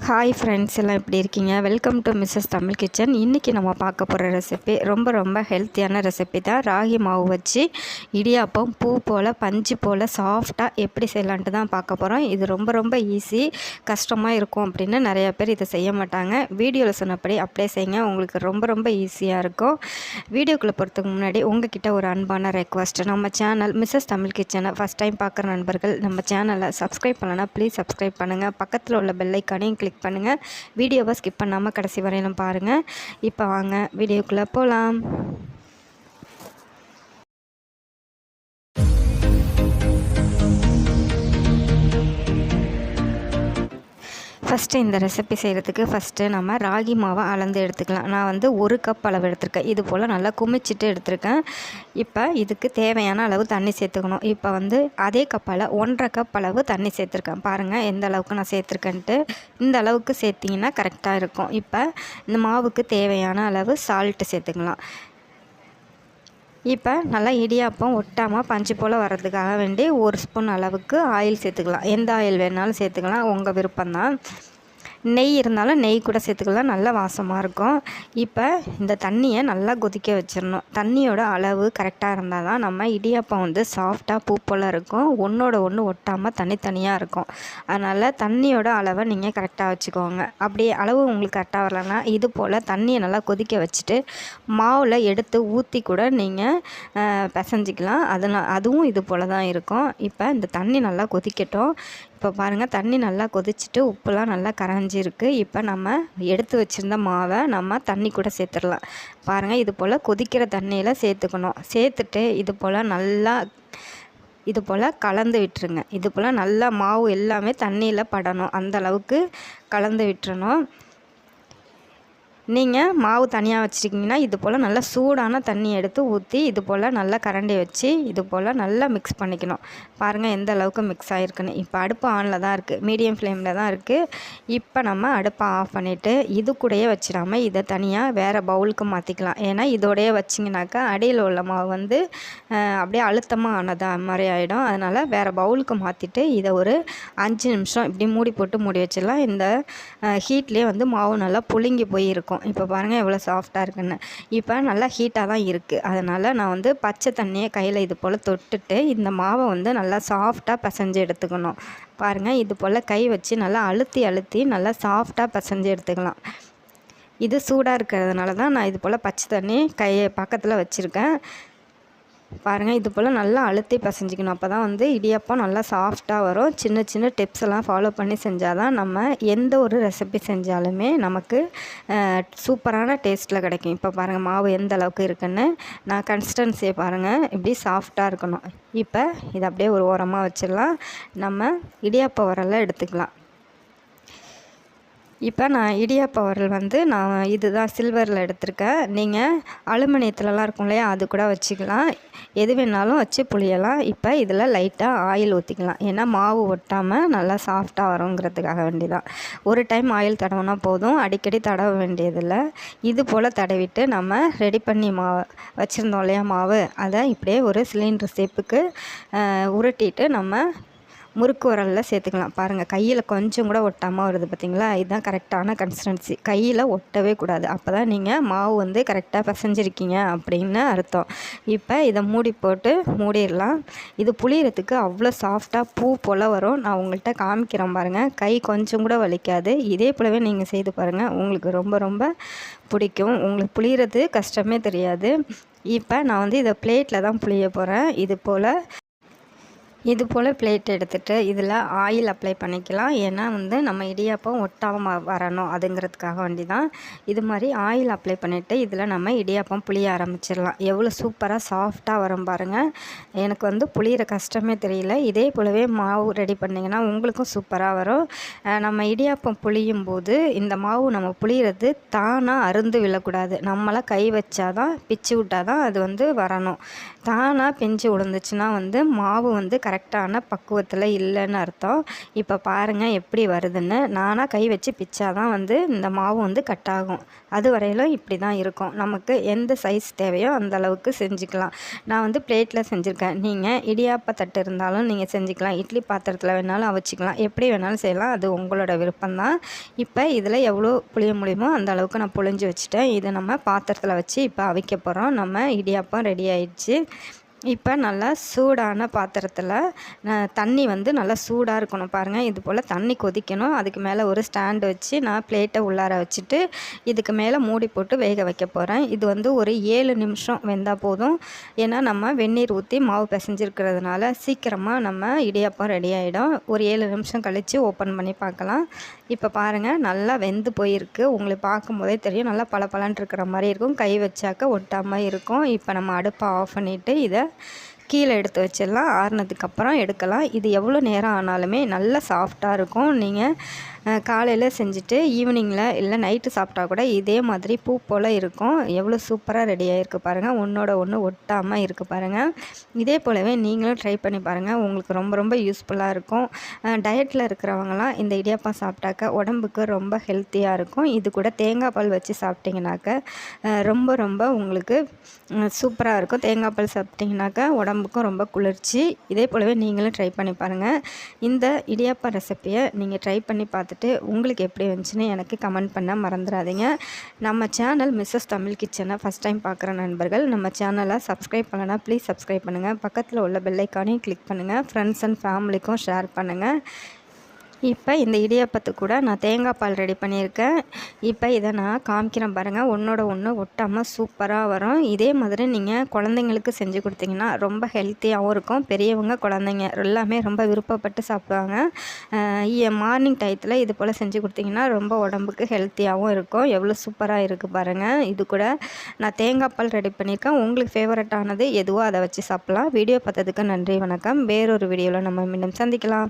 Hi friends எல்லாம் எப்படி இருக்கீங்க? Welcome to Mrs Tamil kitchen இன்றைக்கி நம்ம பார்க்க போகிற ரெசிபி ரொம்ப ரொம்ப ஹெல்த்தியான ரெசிபி தான். ராகி மாவு வச்சு இடியாப்பம் பூ போல் பஞ்சு போல் சாஃப்டாக எப்படி செய்யலான்ட்டு தான் பார்க்க போகிறோம் இது ரொம்ப ரொம்ப ஈஸி கஷ்டமாக இருக்கும் அப்படின்னு நிறையா பேர் இதை செய்ய மாட்டாங்க. வீடியோவில் சொன்னபடி அப்ளை செய்யுங்க. உங்களுக்கு ரொம்ப ரொம்ப ஈஸியாக இருக்கும். வீடியோக்குள்ளே போகிறதுக்கு முன்னாடி உங்ககிட்ட ஒரு அன்பான ரெக்வஸ்ட் நம்ம சேனல் மிஸ்ஸஸ் தமிழ் கிச்சனை ஃபஸ்ட் டைம் பார்க்குற நண்பர்கள் நம்ம சேனலை சப்ஸ்கிரைப் பண்ணலன்னா ப்ளீஸ் சப்ஸ்கிரைப் பண்ணுங்கள் பக்கத்தில் உள்ள பெல்லைக்கானையும் கிளிக் பண்ணுங்கள் வீடியோவை ஸ்கிப் பண்ணாமல் கடைசி வரையிலும் பாருங்கள் இப்போ வாங்க வீடியோக்குள்ளே போகலாம் ஃபஸ்ட்டு இந்த ரெசிபி செய்கிறதுக்கு ஃபஸ்ட்டு நம்ம ராகி மாவை அளந்து எடுத்துக்கலாம். நான் வந்து ஒரு கப் அளவு எடுத்திருக்கேன். இது போல் நல்லா குமிச்சிட்டு எடுத்திருக்கேன். இப்போ இதுக்கு தேவையான அளவு தண்ணி சேர்த்துக்கணும். இப்போ வந்து அதே கப்பால் ஒன்றரை கப் அளவு தண்ணி சேர்த்துருக்கேன். பாருங்கள் எந்த அளவுக்கு நான் சேர்த்துருக்கேன்ட்டு. இந்த அளவுக்கு சேர்த்திங்கன்னா கரெக்டாக இருக்கும். இப்போ இந்த மாவுக்கு தேவையான அளவு சால்ட்டு சேர்த்துக்கலாம். இப்போ நல்லா இடியாப்பம் ஒட்டாமல் பஞ்சு போல் வர்றதுக்காக வேண்டி ஒரு ஸ்பூன் அளவுக்கு ஆயில் சேர்த்துக்கலாம். எந்த ஆயில் வேணாலும் சேர்த்துக்கலாம். உங்கள் விருப்பம்தான். நெய் இருந்தாலும் நெய் கூட சேர்த்துக்கலாம். நல்லா வாசமாக இருக்கும். இப்போ இந்த தண்ணியை நல்லா கொதிக்க வச்சிடணும். தண்ணியோட அளவு கரெக்டாக இருந்தால் தான் நம்ம இடியாப்பம் வந்து சாஃப்டாக பூ போல் இருக்கும். ஒன்றோட ஒன்று ஒட்டாமல் தனித்தனியாக இருக்கும். அதனால் தண்ணியோட அளவை நீங்கள் கரெக்டாக வச்சுக்கோங்க. அப்படி அளவு உங்களுக்கு கரெக்டாக வரலன்னா இது போல் தண்ணியை நல்லா கொதிக்க வச்சுட்டு மாவில் எடுத்து ஊற்றி கூட நீங்கள் பிசைஞ்சிக்கலாம். அதனால் அதுவும் இது போல் தான் இருக்கும். இப்போ இந்த தண்ணி நல்லா கொதிக்கட்டும். இப்போ பாருங்கள் தண்ணி நல்லா கொதிச்சுட்டு உப்புலாம் நல்லா கரைஞ்சிருக்கு. இப்போ நம்ம எடுத்து வச்சுருந்த மாவை நம்ம தண்ணி கூட சேர்த்துடலாம். பாருங்கள் இது போல் கொதிக்கிற தண்ணியில் சேர்த்துக்கணும். சேர்த்துட்டு இது போல் நல்லா இது போல் கலந்து விட்டுருங்க. இது போல் நல்லா மாவு எல்லாமே தண்ணியில் படணும். அந்த அளவுக்கு கலந்து விட்டுறணும். நீங்கள் மாவு தனியாக வச்சுருக்கீங்கன்னா இது போல் நல்லா சூடான தண்ணி எடுத்து ஊற்றி இது போல் நல்லா கரண்டி வச்சு இது போல் நல்லா மிக்ஸ் பண்ணிக்கணும். பாருங்கள் எந்த அளவுக்கு மிக்ஸ் ஆகிருக்குன்னு இப்போ அடுப்பு ஆனில் தான் இருக்குது மீடியம் ஃப்ளேமில் தான் இருக்குது இப்போ நம்ம அடுப்பை ஆஃப் பண்ணிவிட்டு இது கூடயே வச்சிடாமல் இதை தனியாக வேறு பவுலுக்கு மாற்றிக்கலாம் ஏன்னா இதோடையே வச்சிங்கனாக்கா அடியில் உள்ள மாவு வந்து அப்படியே அழுத்தமாக ஆனதா மாதிரி ஆகிடும் அதனால் வேறு பவுலுக்கு மாற்றிட்டு இதை ஒரு அஞ்சு நிமிஷம் இப்படி மூடி போட்டு மூடி வச்சிடலாம். இந்த ஹீட்லேயே வந்து மாவு நல்லா புழுங்கி போயிருக்கும். இருக்கும். இப்போ பாருங்கள் எவ்வளோ சாஃப்டாக இருக்குன்னு. இப்போ நல்லா ஹீட்டாக தான் இருக்குது அதனால் நான் வந்து பச்சை தண்ணியை கையில் இது போல் தொட்டுட்டு இந்த மாவை வந்து நல்லா சாஃப்டாக பிசைஞ்சு எடுத்துக்கணும். பாருங்கள் இது போல் கை வச்சு நல்லா அழுத்தி அழுத்தி நல்லா சாஃப்டாக பிசைஞ்சு எடுத்துக்கலாம். இது சூடாக இருக்கிறதுனால தான் நான் இது போல் பச்சை தண்ணி கையை பக்கத்தில் வச்சுருக்கேன். பாருங்கள் இது போல் நல்லா அழுத்தி பசைஞ்சிக்கணும். அப்போ தான் வந்து இடியப்பம் நல்லா சாஃப்டாக வரும். சின்ன சின்ன டிப்ஸ் எல்லாம் ஃபாலோ பண்ணி செஞ்சால் தான் நம்ம எந்த ஒரு ரெசிபி செஞ்சாலுமே நமக்கு சூப்பரான டேஸ்ட்டில் கிடைக்கும். இப்போ பாருங்கள் மாவு எந்த அளவுக்கு இருக்குன்னு நான் கன்சிஸ்டன்சியை பாருங்கள் இப்படி சாஃப்டாக இருக்கணும். இப்போ இதை அப்படியே ஒரு ஓரமாக வச்சிடலாம். நம்ம இடியாப்ப உரெல்லாம் எடுத்துக்கலாம். இப்போ நான் இடியாப்ப உரல் வந்து நான் இதுதான் சில்வரில் எடுத்திருக்கேன். நீங்கள் அலுமினியத்துலலாம் இருக்கும் இல்லையா அது கூட வச்சுக்கலாம். எது வேணாலும் வச்சு புளியலாம். இப்போ இதில் லைட்டாக ஆயில் ஊற்றிக்கலாம் ஏன்னா மாவு ஒட்டாமல் நல்லா சாஃப்டாக வருங்கிறதுக்காக வேண்டிதான். ஒரு டைம் ஆயில் தடவுனா போதும். அடிக்கடி தடவ வேண்டியதில்லை. இது போல் தடவிட்டு நம்ம ரெடி பண்ணி மாவு வச்சுருந்தோம் இல்லையா மாவு. அதை இப்படியே ஒரு சிலிண்டர் ஷேப்புக்கு உருட்டிட்டு நம்ம முறுக்கு உரலில் சேர்த்துக்கலாம். பாருங்கள் கையில் கொஞ்சம் கூட ஒட்டாமல் வருது பார்த்திங்களா இதுதான் கரெக்டான கன்சிஸ்டன்சி கையில் ஒட்டவே கூடாது. அப்போ தான் நீங்கள் மாவு வந்து கரெக்டாக பிசைஞ்சிருக்கீங்க அப்படின்னு அர்த்தம். இப்போ இதை மூடி போட்டு மூடிடலாம். இது புளியறதுக்கு அவ்வளோ சாஃப்டாக பூ போல் வரும். நான் உங்கள்கிட்ட காமிக்கிறேன் பாருங்கள் கை கொஞ்சம் கூட வலிக்காது. இதே போலவே நீங்கள் செய்து பாருங்கள் உங்களுக்கு ரொம்ப ரொம்ப பிடிக்கும். உங்களுக்கு புளியறது கஷ்டமே தெரியாது. இப்போ நான் வந்து இதை பிளேட்டில் தான் புளிய போகிறேன் இது போல் இது போல் பிளேட் எடுத்துகிட்டு இதில் ஆயில் அப்ளை பண்ணிக்கலாம். ஏன்னா வந்து நம்ம இடியாப்பம் ஒட்டாமல் வரணும் அதுங்கிறதுக்காக வேண்டி தான் இது மாதிரி ஆயில் அப்ளை பண்ணிவிட்டு இதில் நம்ம இடியாப்பம் புளிய ஆரம்பிச்சிடலாம். எவ்வளோ சூப்பராக சாஃப்டாக வரும் பாருங்கள் எனக்கு வந்து புளியிற கஷ்டமே தெரியல. இதே போலவே மாவு ரெடி பண்ணிங்கன்னா உங்களுக்கும் சூப்பராக வரும். நம்ம இடியாப்பம் புளியும் போது இந்த மாவு நம்ம புளியறது தானாக அருந்து விழக்கூடாது. நம்மளாம் கை வச்சாதான் பிச்சு விட்டால் தான் அது வந்து வரணும். தானாக பிஞ்சு விழுந்துச்சுன்னா வந்து மாவு வந்து கரெக்டான பக்குவத்தில் இல்லைன்னு அர்த்தம். இப்போ பாருங்கள் எப்படி வருதுன்னு. நானாக கை வச்சு பிச்சா தான் வந்து இந்த மாவு வந்து கட் ஆகும். அது வரையிலும் இப்படி தான் இருக்கும். நமக்கு எந்த சைஸ் தேவையோ அந்த அளவுக்கு செஞ்சுக்கலாம். நான் வந்து பிளேட்டில் செஞ்சுருக்கேன். நீங்கள் இடியாப்ப தட்டு இருந்தாலும் நீங்கள் செஞ்சுக்கலாம். இட்லி பாத்திரத்தில் வேணாலும் அவிச்சிக்கலாம். எப்படி வேணாலும் செய்யலாம். அது உங்களோட விருப்பம்தான். இப்போ இதில் எவ்வளோ புளிய முடியுமோ அந்த அளவுக்கு நான் புளிஞ்சு வச்சுட்டேன். இதை நம்ம பாத்திரத்தில் வச்சு இப்போ அவிக்க போகிறோம் நம்ம இடியாப்பம் ரெடி ஆயிடுச்சு. இப்போ நல்லா சூடான பாத்திரத்தில் தண்ணி வந்து நல்லா சூடாக இருக்கணும் பாருங்கள் இது போல் தண்ணி கொதிக்கணும். அதுக்கு மேலே ஒரு ஸ்டாண்டு வச்சு நான் பிளேட்டை உள்ளார வச்சுட்டு இதுக்கு மேலே மூடி போட்டு வேக வைக்க போகிறேன் இது வந்து ஒரு ஏழு நிமிஷம் வெந்தால் போதும். ஏன்னா நம்ம வெந்நீர் ஊற்றி மாவு பிசைஞ்சிருக்கிறதுனால சீக்கிரமாக நம்ம இடியாப்பம் ரெடி ஆகிடும் ஒரு ஏழு நிமிஷம் கழித்து ஓப்பன் பண்ணி பார்க்கலாம் இப்போ பாருங்கள் நல்லா வெந்து போயிருக்கு. உங்களுக்கு பார்க்கும்போதே தெரியும். நல்லா பளபளன்னு இருக்கிற மாதிரி இருக்கும். கை வச்சாக்க ஒட்டாமல் இருக்கும். இப்போ நம்ம அடுப்பை ஆஃப் பண்ணிவிட்டு இதை கீழே எடுத்து வச்சிடலாம். ஆறுனதுக்கப்புறம் எடுக்கலாம். இது எவ்வளோ நேரம் ஆனாலுமே நல்லா சாஃப்டாக இருக்கும். நீங்கள் காலையில் செஞ்சுட்டு ஈவினிங்கில் இல்லை நைட்டு சாப்பிட்டா கூட இதே மாதிரி பூ போல் இருக்கும். எவ்வளோ சூப்பராக ரெடி ஆகிருக்கு பாருங்கள் ஒன்றோட ஒன்று ஒட்டாமல் இருக்குது பாருங்கள் இதே போலவே நீங்களும் ட்ரை பண்ணி பாருங்கள் உங்களுக்கு ரொம்ப ரொம்ப யூஸ்ஃபுல்லாக இருக்கும். டயட்டில் இருக்கிறவங்களாம் இந்த இடியாப்பம் சாப்பிட்டாக்க உடம்புக்கு ரொம்ப ஹெல்த்தியாக இருக்கும். இது கூட தேங்காய் பால் வச்சு சாப்பிட்டிங்கனாக்க ரொம்ப ரொம்ப உங்களுக்கு சூப்பராக இருக்கும். தேங்காய் பால் சாப்பிட்டிங்கனாக்க உடம்புக்கும் ரொம்ப குளிர்ச்சி. இதே போலவே நீங்களும் ட்ரை பண்ணி பாருங்கள் இந்த இடியாப்பம் ரெசிப்பியை நீங்கள் ட்ரை பண்ணி பார்த்து பார்த்துட்டு உங்களுக்கு எப்படி வந்துச்சுன்னு எனக்கு கமெண்ட் பண்ண மறந்துடாதீங்க நம்ம சேனல் மிஸ்ஸஸ் தமிழ் கிச்சனை ஃபஸ்ட் டைம் பார்க்குற நண்பர்கள் நம்ம சேனலை சப்ஸ்கிரைப் பண்ணலைன்னா ப்ளீஸ் சப்ஸ்கிரைப் பண்ணுங்கள் பக்கத்தில் உள்ள பெல்லைக்கானையும் கிளிக் பண்ணுங்கள் ஃப்ரெண்ட்ஸ் அண்ட் ஃபேமிலிக்கும் ஷேர் பண்ணுங்கள் இப்போ இந்த இடியாப்பத்துக்கு கூட நான் தேங்காய் பால் ரெடி பண்ணியிருக்கேன். இப்போ இதை நான் காமிக்கிறேன் பாருங்கள் ஒன்றோட ஒன்று ஒட்டாமல் சூப்பராக வரும். இதே மாதிரி நீங்கள் குழந்தைங்களுக்கு செஞ்சு கொடுத்தீங்கன்னா ரொம்ப ஹெல்த்தியாகவும் இருக்கும். பெரியவங்க குழந்தைங்க எல்லாமே ரொம்ப விருப்பப்பட்டு சாப்பிடுவாங்க. மார்னிங் டயத்தில் இது போல் செஞ்சு கொடுத்தீங்கன்னா ரொம்ப உடம்புக்கு ஹெல்த்தியாகவும் இருக்கும். எவ்வளோ சூப்பராக இருக்குது பாருங்கள் இது கூட நான் தேங்காய் பால் ரெடி பண்ணியிருக்கேன். உங்களுக்கு ஃபேவரட்டானது எதுவோ அதை வச்சு சாப்பிட்லாம். வீடியோ பார்த்ததுக்கு நன்றி வணக்கம். வேறொரு வீடியோவில் நம்ம மீண்டும் சந்திக்கலாம்.